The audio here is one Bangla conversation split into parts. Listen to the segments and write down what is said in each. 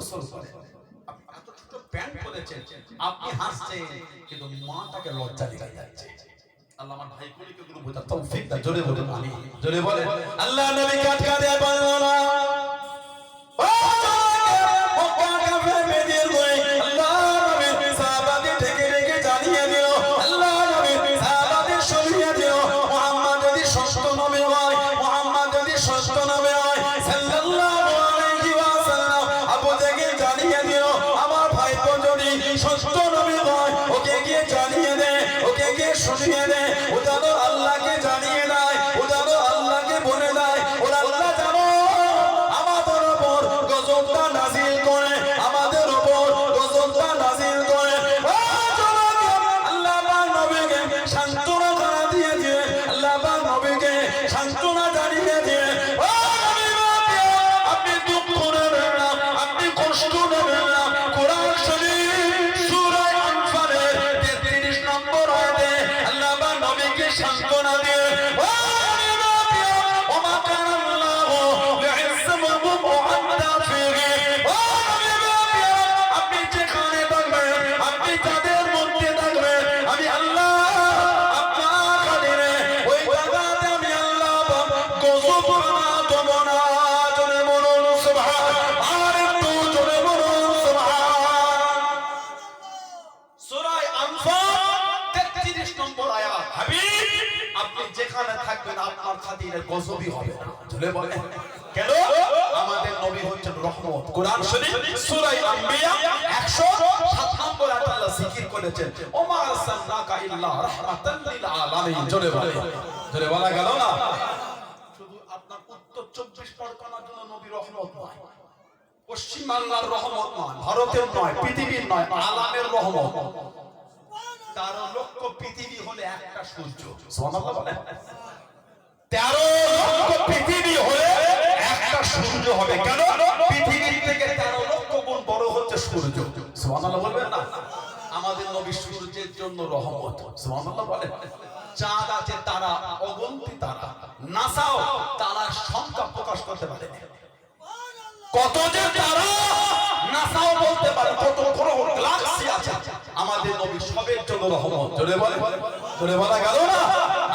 গোসল করে। লজ্জা আল্লাহ আমার ভাই গুলিকে গুলো বোঝা তৌফিক জোরে বলে জোরে আল্লাহ নবী কাট কাটে বলল গজবই হবে। জোরে বলেন কেন? আমাদের নবী হচ্ছেন রহমত। কোরআন শরীফ সূরা আম্বিয়া 107 নম্বর আয়াত আল্লাহ জিকির করেছেন। ওমা আরসালনাকা ইল্লা রাহমাতাল লিল আলামিন। জোরে বলেন জোরে বলা গেল না? শুধু আপনার উত্তর 24 পরগনার জন্য নবী রহমত নয়। পশ্চিম বাংলার রহমত নয় ভারতের নয় পৃথিবীর নয় আলামের রহমত। তেরো লক্ষ পৃথিবী হলে একটা সূর্য। সুবহানাল্লাহ বলেন তেরো লক্ষ পৃথিবী হলে একটা সূর্য হবে। কেন? পৃথিবীর থেকে তেরো লক্ষ গুণ বড় হচ্ছে সূর্য। সুবহানাল্লাহ বলবেন না? আমাদের নবী সূর্যের জন্য রহমত। সুবহানাল্লাহ বলেন চাঁদ আছে, তারা অগন্তি তারা। নাসাও তারার সংখ্যা প্রকাশ করতে পারে কত যে তারা নাসাও বলতে পারে, কত গ্রহ গ্যালাক্সি আছে। আমাদের নবী সবের জন্য রহমত। জোরে বলে, জোরে বলা গেল না?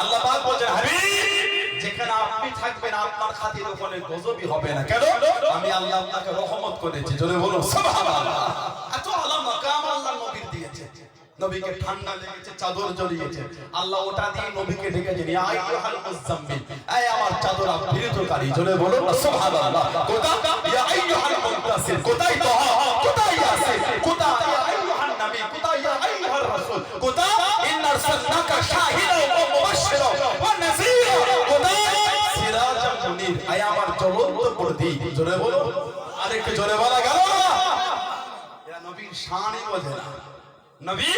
আল্লাহ বলেন হাবিব! যেখানে আপনি থাকবেন, আপনার খাতির ওখানে গজবই হবে না। কেন? আমি আল্লাহ আপনাকে রহমত করেছি। জোরে বলুন, সুবহানাল্লাহ। এত আলা মাকাম আল্লাহ নবীর দিয়েছে। নবীকে ঠান্ডা লেগেছে, চাদর জড়িয়েছে। আল্লাহ ওটা দিয়ে নবীকে ডেকেছেন ইয়া আইয়ুহাল মুজাম্মিল এই আমার চাদর আবৃতকারী জোরে বলুন, সুবহানাল্লাহ। কোথায় ইয়া আইয়ুহাল মুদাসসির। কোথায় তো? কোথায় ইয়াসিন কোথায়? ইয়া আইয়ুহান নবী। কোথায়? ইয়া আইয়ুহার রাসূল। কোথায়? ইন্না আরসালনাকা শাহিদাও ওয়া মুবাশশিরাও ওয়া নাযীরা আমার জোরে আরেকটু জোরে বলা গেল। নবীর শানই বোঝে না। নবী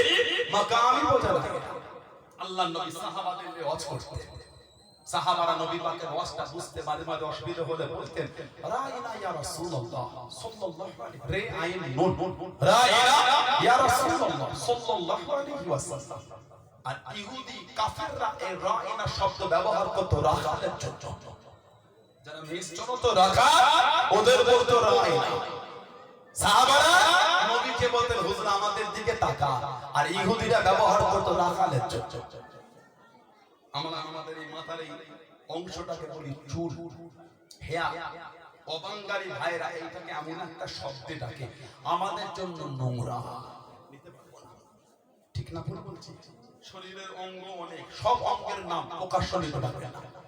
মাকামই বোঝে না। আল্লাহ নবী সাহাবাদের সাহাবারা নবী পাকের বুঝতে মাঝে মাঝে অসুবিধা হলে বলতেন, রাইনা ইয়া রাসূলুল্লাহ, সাল্লাল্লাহু রে আইন রাইনা ইয়া রাসূলুল্লাহ, সাল্লাল্লাহু আলাইহি ওয়াসাল্লাম আর ইহুদি কাফেররা এই রাইনা শব্দ ব্যবহার করত রাখালের জন্য। আমাদের জন্য। নোংরা। ঠিক না বলছি? শরীরের অঙ্গ অনেক, সব অঙ্গের নাম প্রকাশ্য নিতে পারবে না।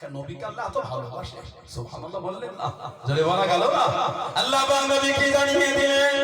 নবীকে আল্লাহ সুবহানাল্লাহ বললেন না। জোরে বলা আল্লাহ পাক নবীকে জানিয়ে দিলেন?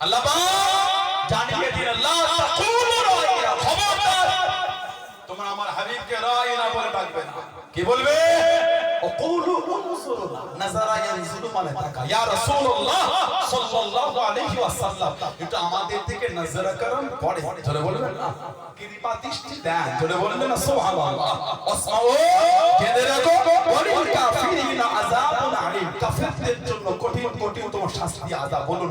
আল্লাহ জানিয়ে দিন আল্লাহ তাকুলু রাইনা খবরদার তোমরা আমার হাবিবকে রাইনা বলে ডাকবে না কি বলবে? এটা আমাদের থেকে নজরা করম পড়ে ধরে বলবেন না? কৃপা দৃষ্টি দেন। ধরে বলবেন না? সুবহানাল্লাহ। কাফিরিনা আযাবুন কাফিরদের জন্য কঠিন কঠিন তোমার শাস্তি আযাব। বলুন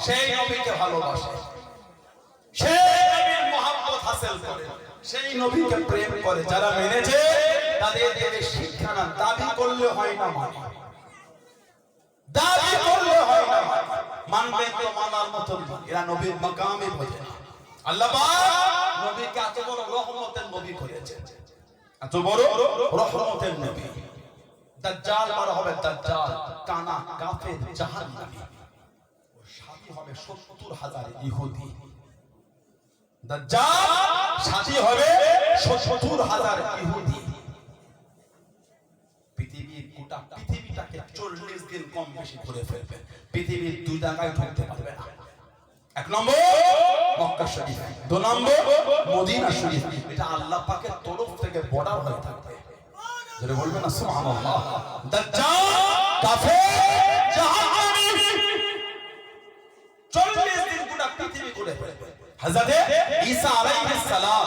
সেই নবীকে ভালোবাসে। সেই নবীর মহব্বত হাসিল করে। সেই নবীকে প্রেম করে। যারা মেনেছে, তাদের দেবে শিক্ষা না দাবি করলে হয় না দাবি করলে হয় না মানে। মানবে তো মানার মতো এরা নবীর মাকামই বোঝে আল্লাহ নবীকে এত বড় রহমতের নবী করেছে এত বড় রহমতের নবী। দাজ্জাল বড় হবে দাজ্জাল, কানা কাফের জাহান্নামী। ওর সাথী হবে সত্তর হাজার ইহুদি। দাজ্জাল সাথী হবে সত্তর হাজার ইহুদি। গোটা পৃথিবীটাকে চল্লিশ দিন কম বেশি ঘুরে ফেলবে। পৃথিবীর দুই জায়গায় ঢুকতে পারবে না। এক নম্বর, মক্কা শরীফ। দু নম্বর, মদিনা শরীফ। এটা আল্লাহ পাকের তরফ থেকে বর্ডার হয়ে থাকবে। যেটা বলবে না, সুবহানাল্লাহ। দাজ্জাল, কাফের, জাহান্নামী। চল্লিশ দিন গোটা পৃথিবী ঘুরে ফেলবে। হযরতে ঈসা আলাইহিস সালাম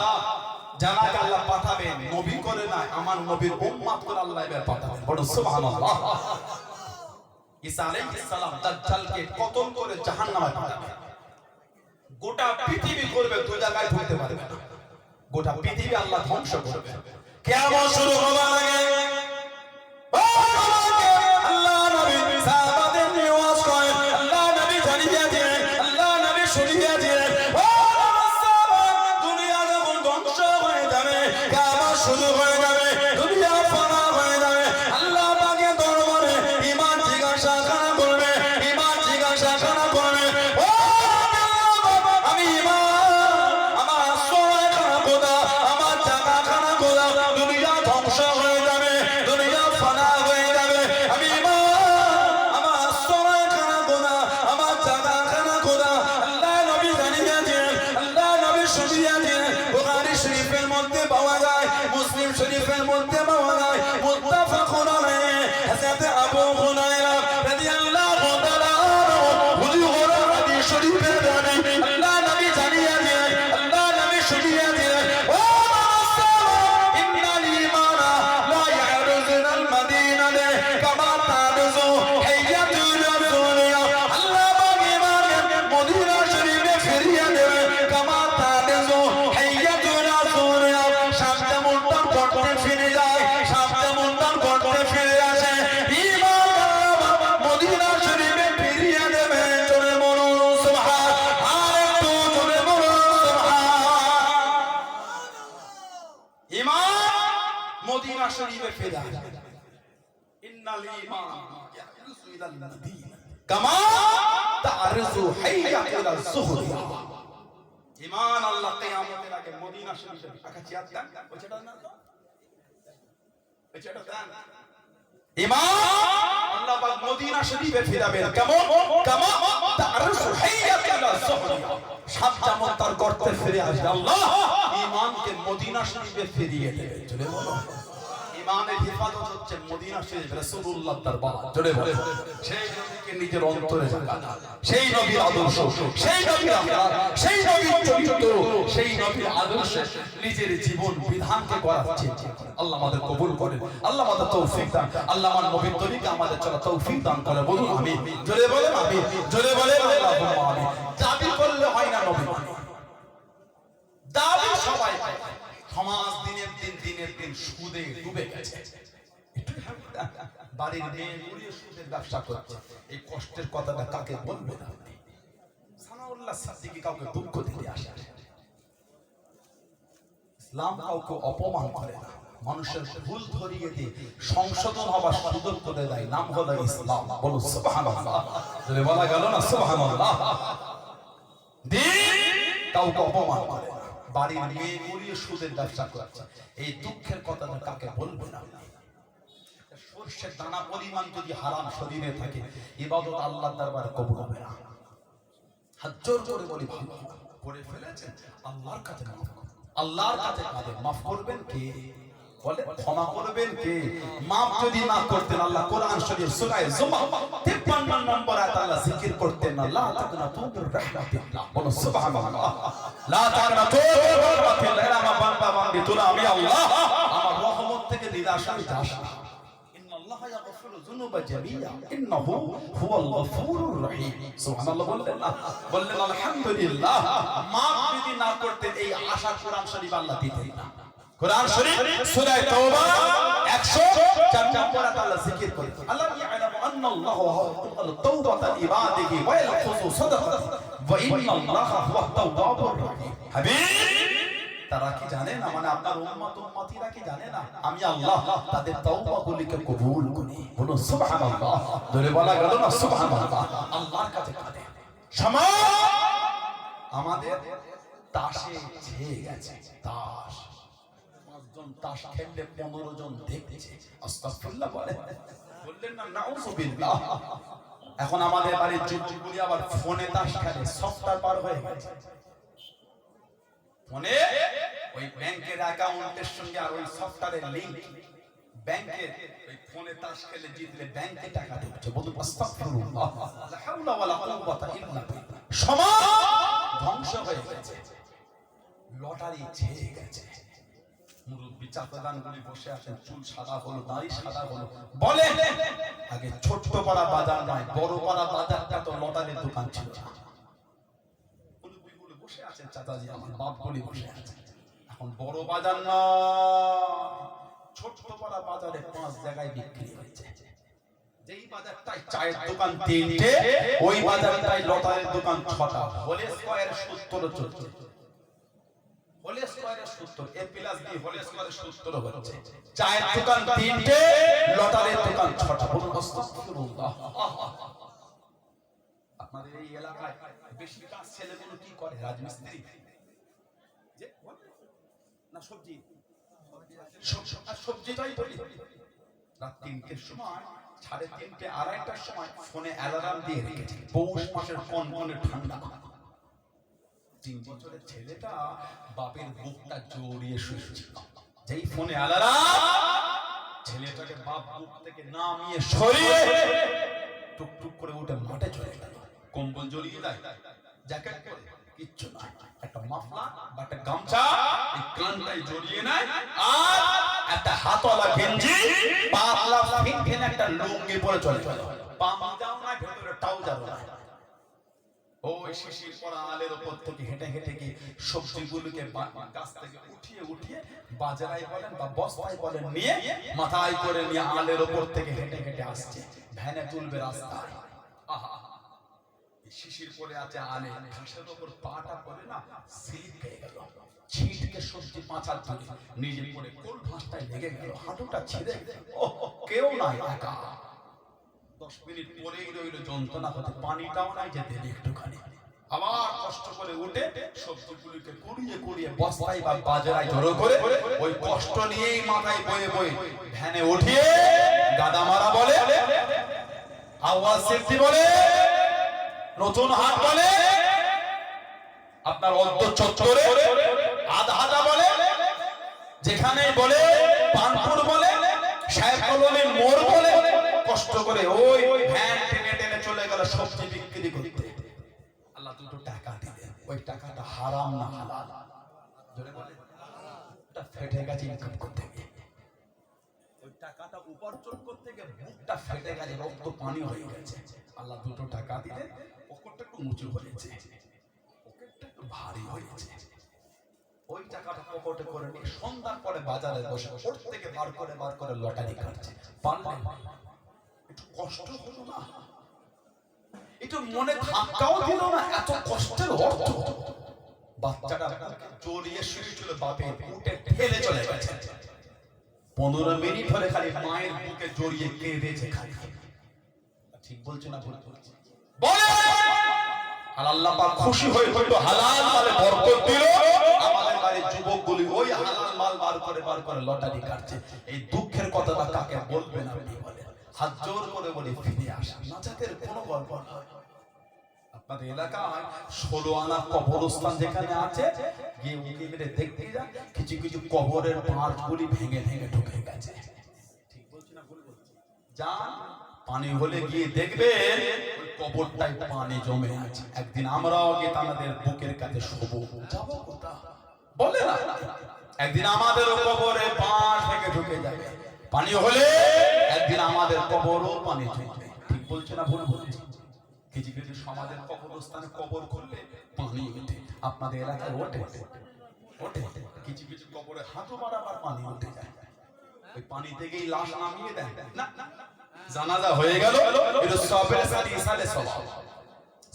জানাকে আল্লাহ পাঠাবেন, নবী করে না আমার নবীর উম্মত করে আল্লাহ এবার পাঠাবেন। বড় সুবহানাল্লাহ। ঈসা আলাইহিস সালাম দাজ্জালকে কতল করে জাহান্নামে পাঠাবেন গোটা পৃথিবী করবে দুই জায়গায় ঢুকতে পারবে না। গোটা পৃথিবী আল্লাহ ধ্বংস করবে। কেমন শুরু হবার আগে, আল্লাহ নবী সাহাবাদের নিয়ে ওয়াজ করেন, আল্লাহ নবী জানিয়ে দিলেন, আল্লাহ নবী শুনিয়ে দিলেন শুরু হয়ে ইলা যুহরিয়া আল্লাহ কিয়ামতের আগে মদিনা শরীফে আকা চিয়াত দেন। ওইটা না? তো ওইটা দেন? ঈমান আল্লাহ পাক মদিনা শরীফে ফিরাবেন। কেমন? কেমন? তারজু হাইয়া ইলা সাত যেমন তার গর্তে ফিরে আসবে। আল্লাহ! ঈমানকে মদিনা শরীফে ফিরিয়ে দেবে। চলে বলো। ইমানের হিফাজত হচ্ছে মদিনা শরীফ রাসূলুল্লাহ দরবার। জোরে বলে। সেই নবীকে নিজের অন্তরে জায়গা সেই নবীর আদর্শ সেই নবীর আখলাক সেই নবীর চরিত্র সেই নবীর আদর্শে নিজের জীবন বিধানকে করার করাচ্ছে আল্লাহ আমাদের কবুল করেন। আল্লাহ আমাদের তৌফিক দান। আল্লাহ আমার নবীর তরিকে আমাদের চলা তৌফিক দান করে। বলুন আমি জোরে বলেন আমি জোরে বলেন আল্লাহুম্মা আমিন। দাবি করলে হয় না নবী। দাবি সবাই করে। সমাজ দিনের দিন দিনের দিন সুদে ডুবে গেছে। বাড়ির মেয়ে গুলিয়ে সুদের ব্যবসা করছে। এই কষ্টের কথাটা কাকে বলবেন আপনি? সানাউল্লাহ কাউকে দুঃখ দিতে আসে ইসলাম কাউকে অপমান করে না। মানুষের ভুল ধরিয়ে দিয়ে সংশোধন হবার সুযোগ করে দেয়। নাম হলো ইসলাম। বলো বলা গেল না, সুবহানাল্লাহ। দিন কাউকে অপমান করে না। বাড়ির মেয়ে মরিয়ে সুদের ব্যবসা করছে। এই দুঃখের কথাটা কাকে বলব না। সর্ষের দানা পরিমাণ যদি হারাম শরীরে থাকে, ইবাদত আল্লাহ দরবার কবুল হবে না। হাত জোর করে বলি, ভালো করে ফেলেছেন? আল্লাহর কাছে আল্লাহর কাছে মাফ করবেন কে? বলে ক্ষমা করবেন। কে মাফ যদি না করতেন আল্লাহ, কোরআন শরীফ সূরা জুমার 53 নম্বর আয়াত আল্লাহ জিকির করতেন। না লা তাকনাতু মির রাহমাতিল্লাহ বলো সুবহানাল্লাহ। লা তাকনাতু মির রাহমাতিল্লাহ এরা আমার বান্দা, বান্দি, তোরা আমি আল্লাহ। আমার রহমত থেকে নিরাশায় যাস না। ইন্নাল্লাহা ইয়াগফিরু যুনুবা জামিআ ইন্নাহু হুয়াল গফুরুর রহিম। সুবহানাল্লাহ বললেন না? বললেন, আলহামদুলিল্লাহ। মাফ যদি না করতেন, এই আশা কোরআন শরীফ আল্লাহ দিতেন। কোরআন শরীফ সূরা তাওবা 104 নম্বর আল্লাহ জিকির করে। আল্লাহ ইয়ালামু আন্নাল্লাহ হুয়াল তাওবাতা ইবাদিহি ওয়া ইয়ালফুযু সাদাকাত। ওয়া ইন্নাল্লাহা হুয়াত তাওয়াবুর রহিম। হাবিব! তারা কি জানে না? মানে আপনার উম্মত উম্মতিরা কি জানে না? আমি আল্লাহ তাদের তওবাগুলিকে কবুল করি। বলুন সুবহানাল্লাহ। ধরে বলা গেল না সুবহানাল্লাহ। আল্লাহর কাছে কাঁদে। সমা আমাদের তাসে ছেয়ে গেছে তাস। পাঁচজন তাস খেললে পনেরো জন দেখছে। আস্তাগফিরুল্লাহ বলে। বললেন, না এখন আমাদের বাড়ির আবার ফোনে তাস খেলে পার হয়ে গেছে। ফোনে ওই ব্যাংকের অ্যাকাউন্টের সঙ্গে আর ওই সফটওয়্যারের লিংক ব্যাংকের ওই ফোনে তাস খেলে জিতলে ব্যাংকে টাকা ঢুকছে। ইল্লা সমাজ ধ্বংস হয়ে গেছে। লটারি ছেয়ে গেছে। মুরব্বী বসে আছেন, চুল সাদা হলো, দাড়ি সাদা হলো। বলে, আগে ছোট্ট পাড়া বাজার নয়, বড় পাড়া বাজারটা তো লটারির দোকান ছিল। বসে আছেন, চাচাজি আমার বসে এখন বড় বাজার ছোট্ট পাড়া বাজারে পাঁচ জায়গায় বিক্রি হয়েছে। যেই বাজারটায় চায়ের দোকান তিনটে, ওই বাজারটায় লটারির দোকান ছটা, হলে স্কয়ার সত্তর চলছে। হোলে স্কয়ারের সূত্র এ প্লাস বি হোলে স্কয়ারের সূত্র হচ্ছে চায়ের দোকান তিনটে লটারির দোকান ছটা। বলুন আস্তাগফিরুল্লাহ। আপনাদের এই এলাকায় বেশি ছেলেগুলো কি করে? রাজমিস্ত্রি। যে না সবজি? সবজিটাই বলি রাত তিনটের সময় সাড়ে তিনটে আড়াইটার সময় ফোনে অ্যালার্ম দিয়ে রেখেছে। পৌষ মাসের কোন কোনে ঠান্ডা। তিন বছরের ছেলেটা বাপের বুকটা জড়িয়ে শুয়েছিল। যেই ফোনে আলাদা ছেলেটাকে বাপ বুক থেকে নামিয়ে সরিয়ে টুকটুক করে উঠে মাঠে চলে গেল। কম্বল জড়িয়ে দেয় জ্যাকেট পরে কিচ্ছু না। একটা মাফলা বা একটা গামছা এই কানটায় জড়িয়ে নেয় আর একটা হাতওয়ালা গেঞ্জি পাতলা ফিনফিন একটা লুঙ্গি পরে চলে গেল। পামজাও না ভেতরে ট্রাউজারও না ওই শিশির পরা আলের উপর থেকে হেঁটে হেঁটে গিয়ে সবজিগুলোকে গাছ থেকে উঠিয়ে উঠিয়ে বাজারায় বলেন বা বস্তায় বলেন নিয়ে মাথায় করে নিয়ে আলের উপর থেকে হেঁটে হেঁটে আসছে। ভ্যানে তুলবে শিশির পরে আছে আলে। ঘাসের উপর পাটা পরে না খেয়ে গেল। ছিটকে সবজি পাঁচার তুলে নিজে পরে কোল ঘাসটায় লেগে গেল। হাঁটুটা ছিঁড়ে ও কেউ নাই একা। দশ মিনিট পরেই রইল যন্ত্রণা হতে, পানিটাও নাই যেতে একটুখানি। আবার কষ্ট করে উঠে সবজিগুলিকে কুড়িয়ে কুড়িয়ে বস্তায় বা বাজারায় জড়ো করে ওই কষ্ট নিয়েই মাথায় বয়ে বয়ে ভ্যানে উঠিয়ে গাদা মারা বলে, আওয়াজ সেফটি বলে, নতুন হাট বলে, আপনার অন্ত চত্বরে আধা আধা বলে যেখানে বলে, পানপুর বলে, সাহেব কলোনি মোড় বলে কষ্ট করে ওই ভ্যান টেনে টেনে চলে গেল সবজি বিক্রি করতে। আল্লাহ দুটো টাকা দিলেন ওই টাকাটা হারাম না হালাল। ফেটে গেছে ইনকাম করতে গিয়ে। টাকাটা উপার্জন করতে গিয়ে বুকটা ফেটে গেছে, রক্ত পানি হয়ে গেছে। আল্লাহ দুটো টাকা একটু উঁচু ভারী হয়েছে। ওই টাকাটা করে সন্ধ্যার পরে বাজারে বসে, ওর থেকে বার করে বার করে লটারি কাটছে কষ্ট হলো না। মনে ধাক্কাও দিল না, এত কষ্টের অর্থ। বাচ্চাটা জড়িয়ে বাপে উঠে ঠেলে চলে গেছে। পনেরো মিনিট খালি মায়ের বুকে জড়িয়ে কেঁদেছে খালি। ঠিক বলছে না ভুল বলছে? আর আল্লাহ পাক খুশি হয়ে হয়তো হালাল মালে বরকত দিল। আমাদের বাড়ির যুবকগুলি ওই হালাল মাল বার করে বার করে লটারি কাটছে। এই দুঃখের কথাটা কাকে বলবেন আপনি বলেন? হাত জোর করে বলে ফিরে আসা। নাজাতের কোনো গল্প নয়। আপনাদের এলাকায় ষোলো আনা কবরস্থান যেখানে আছে, গিয়ে উঁকি মেরে দেখতে যান, কিছু কিছু কবরের পাঁচ গুলি ভেঙে ভেঙে ঢুকে গেছে। ঠিক যান, পানি হলে গিয়ে দেখবেন ওই কবরটায় পানি জমে আছে। একদিন আমরাও গিয়ে আমাদের বুকের কাছে শোবো। যাব কোথা বলে না। একদিন আমাদের কবরে পাঁচ থেকে ঢুকে যাবে। পানি হলে একদিন আমাদের কবরও পানি জমবে ঠিক বলছে না ভুল বলছি? কিছু কিছু সমাজের কবরস্থানে কবর করলে পানি ওঠে আপনাদের এলাকায় ওঠে ওঠে কিছু কিছু কবরে হাঁটু বাড়াবার পানি উঠে যায়। ওই পানি থেকেই লাশ নামিয়ে দেয় না জানাজা হয়ে গেল সবের সাথে ইসালে সবাব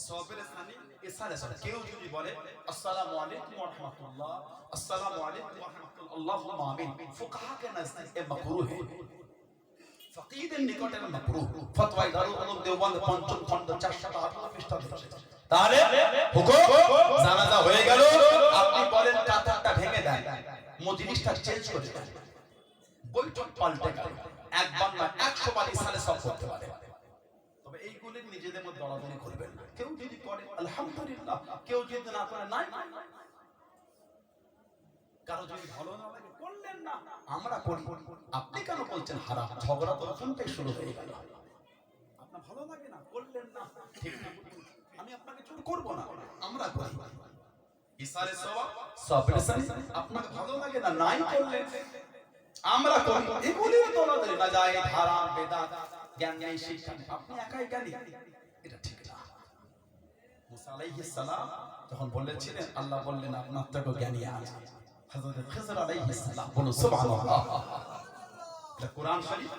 সবের সাথে ইসালে সবাব কেউ যদি বলে, আসসালামু আলাইকুম ওয়া রাহমাতুল্লাহ, আসসালামু আলাইকুম ওয়া রাহমাতুল্লাহ আল্লাহুম্মা আমিন। ফুকাহা কে নজদীক, এ মাকরুহ ফকিদের নিকটে মাকরুহ ফতোয়ায়ে দারুল উলুম দেওবন্দ পঞ্চম খণ্ড 418 পৃষ্ঠা তাহলে, হুকুম, জানাজা হয়ে গেল। আপনি বলেন কাতারটা ভেঙে দেন চেঞ্জ করে দেন বৈঠক পাল্টে একবার না সব করতে পারে। এইগুলি নিজেদের মধ্যে দলাদলি করবেন, কেউ যদি করে, আলহামদুলিল্লাহ, কেউ যদি না করে, নাই। কারও যদি ভালো না লাগে, করলেন না। আমরা করি। আপনি কেন বলছেন হারাম? ঝগড়া তো ওখানটাই শুরু হয়ে গেল। আপনার ভালো লাগে না, করলেন না। আমি আপনাকে জোর করব না। আমরা করি। ইসারে সবের আপনাকে ভালো লাগে না, নাই করলেন। আমরা করি। এগুলি দলাদলি না যায় হারাম, বেদাত। জ্ঞান নেই শিক্ষা নেই। আপনি একাই জ্ঞানী এটা ঠিক না। মুসা আলাইহিস সালাম যখন বলেছিলেন আল্লাহ বললেন আপনার তো জ্ঞানী আছে। হযরত খিজর আলাইহিস সালাম বলুন সুবহানাল্লাহ। এটা কোরআন শরীফ।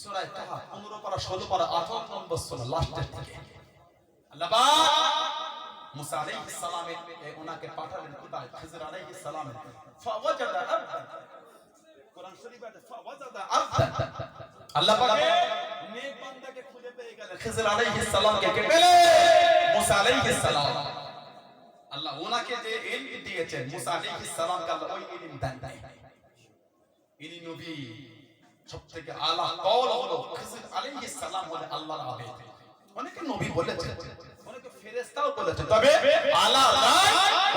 সূরা তাহা 15 পারা 16 পারা 18 নম্বর সূরা লাস্টের দিকে আল্লাহ পাক মুসা আলাইহিস সালামের ওনাকে পাঠালেন কোথায়? খিজর আলাইহিস সালামের। ফাওয়াজাদা আবদান। কোরআন শরীফে ফাওয়াজাদা আবদান। আল্লাহ পাক নেক বান্দাকে খুঁজে পেয়ে গেলেন। খিজর আলাইহিস সালামকে কে পেলেন মুসা আলাইহিস সালাম। আল্লাহ ওনাকে যে ইলম দিয়েছেন মুসা আলাইহিস সালামকে আল্লাহ ওই ইলম দেন নাই। ইনি নবী। সবথেকে আলা কওল হলো খিজর আলাইহিস সালাম হলো আল্লাহর আবেদ অনেকে নবী বলেছেন অনেকে ফেরেশতাও বলেছেন তবে আলা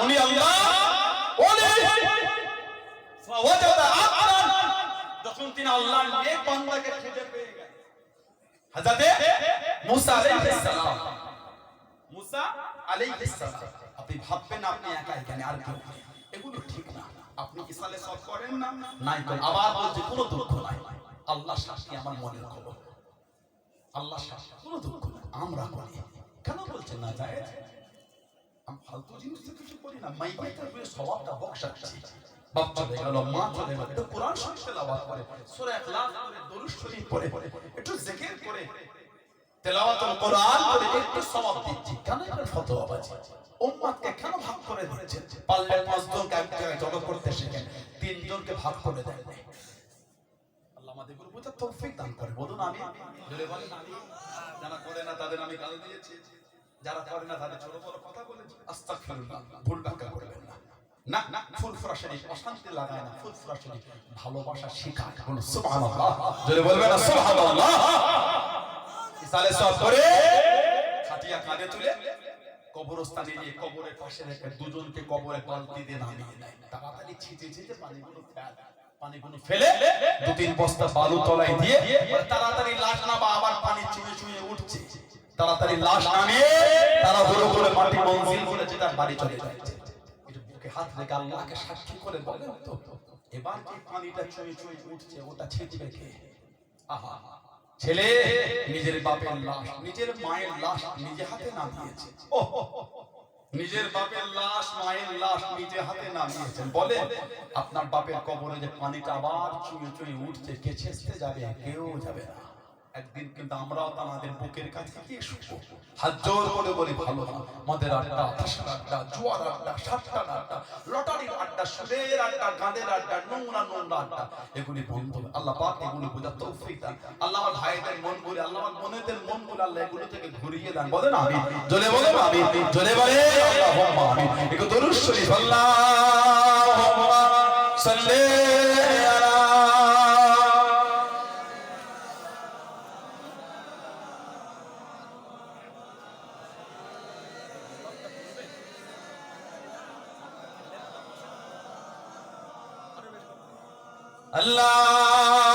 উনি আল্লাহ ওলি। ফাওয়াজাদা যখন তিনি আল্লাহর নেক বান্দাকে খুঁজে পেয়ে গেলেন হযরতে মুসা আলাইহিস সালাম। মুসা আলাইহিস সালাম। আপনি ভাববেন আপনি একা এখানে আর কেউ এগুলো ঠিক না। আপনি ইসালে সব করেন না। নাই করেন আবার বলছে কোনো দুঃখ নাই। আল্লাহ সাক্ষী আমার মনের খবর। আল্লাহ সাক্ষী কোনো দুঃখ নাই। আমরা করি। কেন বলছেন না যায় আমি ফালতু জিনিস কিছু করি না। মাইকের উপরে স্বভাবটা বকশাচ্ছি তিনজনকে ভাগ করে দেন যারা করে না, তাদের আমি গাল দিয়েছি। যারা করে ছোট বড় কথা বলেছি। আস্তাগফিরুল্লাহ, ভুল ব্যাখ্যা করবেন না। না না অশান্তি লাগায় না ভালোবাসা শেখায় বলুন সুবহানাল্লাহ। বলবেন না, সুবহানাল্লাহ। ইসালে সব করে খাটিয়া কাঁধে তুলে কবরস্থানে কবরের পাশে রেখে দুজনকে কবরে বালতি দিয়ে নামিয়ে দেয় তাড়াতাড়ি ছিটে ছিটে ফেল ফেলে দু তিন বস্তা বালু তলায় দিয়ে তাড়াতাড়ি লাশ নামা, আবার পানি চুয়ে চুয়ে উঠছে। তাড়াতাড়ি লাশ নামিয়ে তারা হলো করে মাটি মঞ্জিল করেছে তার বাড়ি চলে যাচ্ছে হাত রেখে আল্লাহকে সাক্ষী করে বলেন তো? এবার যে পানিটা চুয়ে চুয়ে উঠছে ওটা ছিটবে কে? আহা। ছেলে নিজের বাপের লাশ। নিজের মায়ের লাশ নিজে হাতে নামিয়েছে। ও নিজের বাপের লাশ মায়ের লাশ নিজে হাতে নামিয়েছেন। বলে আপনার বাপের কবরে যে পানিটা আবার চুয়ে চুয়ে উঠছে কে ছেঁচতে যাবে কেউ যাবে না। একদিন কিন্তু আমরাও তোমাদের বুকের কাছে গিয়ে শুবো হাত জোর করে বলি ভালো না মদের আড্ডা হাসার আড্ডা, জুয়ার আড্ডা, সাতটার আড্ডা, লটারির আড্ডা, সুদের আড্ডা, গাঁদের আড্ডা, নোংরা নোংরা আড্ডা। এগুলি বন্ধ, আল্লাহ পাক এগুলি বোঝা তৌফিক দান। আল্লাহ আমার ভাইদের মন বলে আল্লাহ আমার মনেদের মন বলে আল্লাহ এগুলো থেকে ঘুরিয়ে দান। বলে না আমি জলে বলে না আমি জলে বলে আল্লাহ আমি একটু দরুদ শরীফ আল্লাহ সাল্লাল্লাহু আল্লাহ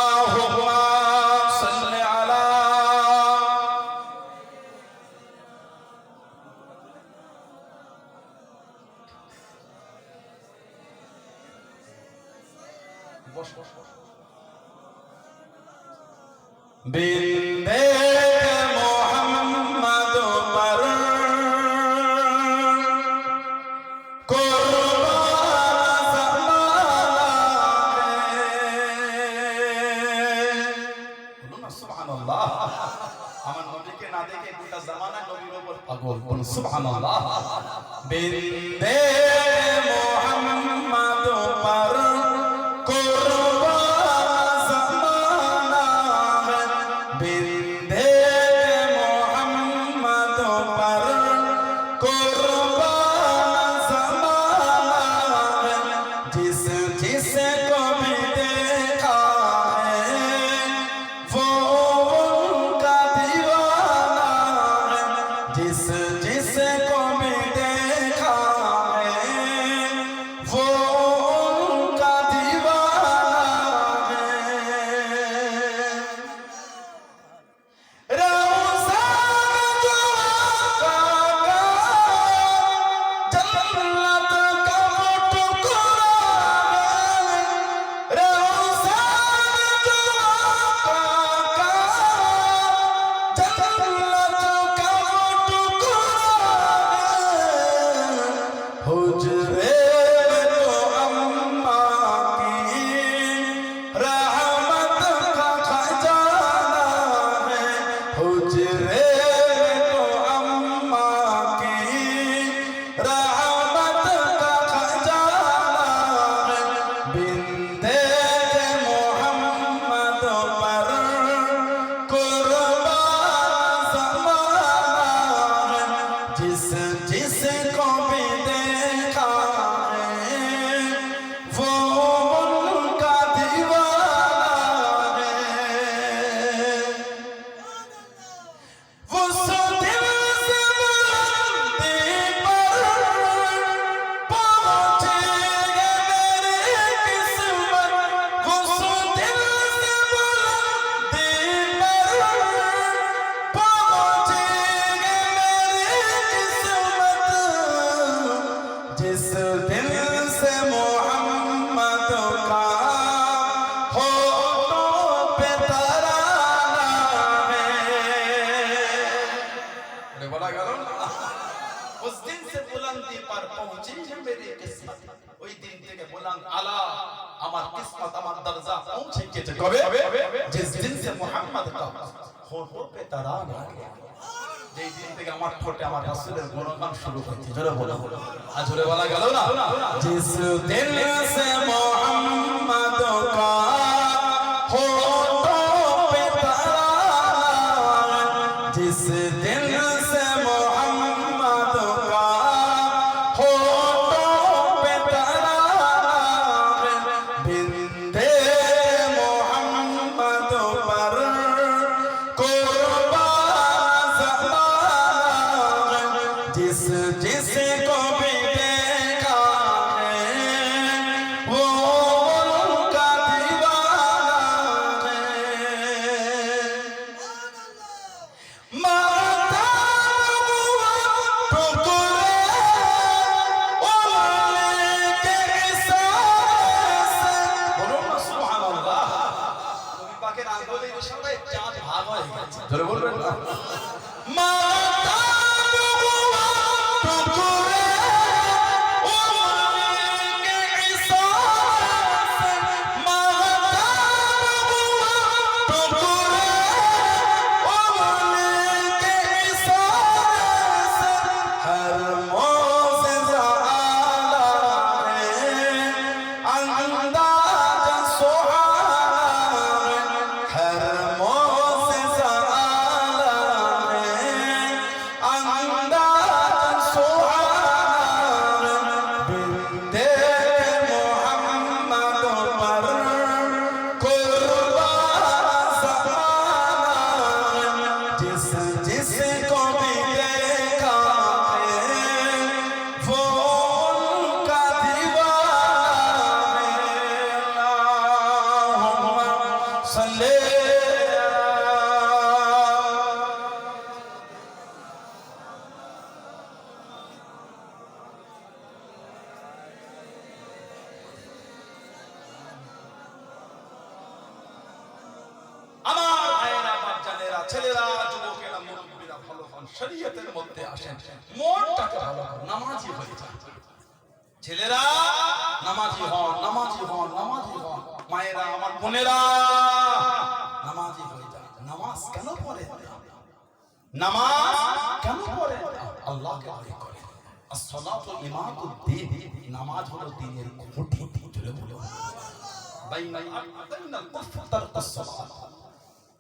নামাজ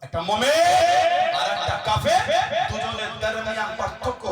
একটা মুমিন আর একটা কাফের দুজনের দরমিয়ান পার্থক্য